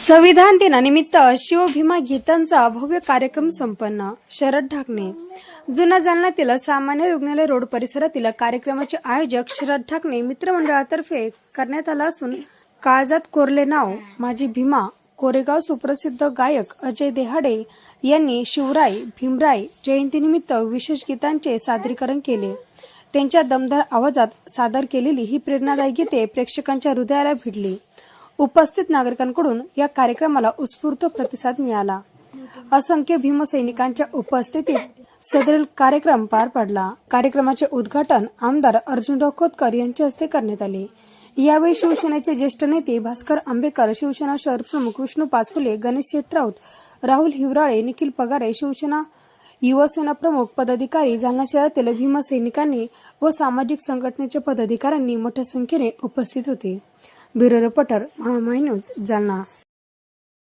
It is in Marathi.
संविधान दिनानिमित्त शिवभीमा गीतांचा भव्य कार्यक्रम संपन्न. शरद ढाकणे. जुना जालन्यातील सामान्य रुग्णालय रोड परिसरातील कार्यक्रमाचे आयोजक शरद ढाकणे मित्रमंडळातर्फे करण्यात आला असून काळजात कोरले नाव माझी भीमा कोरेगाव सुप्रसिद्ध गायक अजय देहाडे यांनी शिवराय भीमराय जयंतीनिमित्त विशेष गीतांचे सादरीकरण केले. त्यांच्या दमदार आवाजात सादर केलेली ही प्रेरणादायी गीते प्रेक्षकांच्या हृदयाला भिडली. उपस्थित नागरिकांकडून या कार्यक्रमाला उत्स्फूर्त प्रतिसाद मिळाला. असंख्य भीमसैनिकांच्या उपस्थितीत सदरील कार्यक्रम पार पडला. कार्यक्रमाचे उद्घाटन आमदार अर्जुनराव खोतकर यांच्या हस्ते करण्यात आले. यावेळी शिवसेनेचे ज्येष्ठ नेते भास्कर आंबेकर शिवसेना शहर प्रमुख विष्णू पाचफुले गणेश शेट राऊत राहुल हिवराळे निखिल पगारे शिवसेना युवसेना प्रमुख पदाधिकारी जालना शहरातील भीमसैनिकांनी व सामाजिक संघटनेच्या पदाधिकाऱ्यांनी मोठ्या संख्येने उपस्थित होते. Bureau reporter Mahamai news Jalna.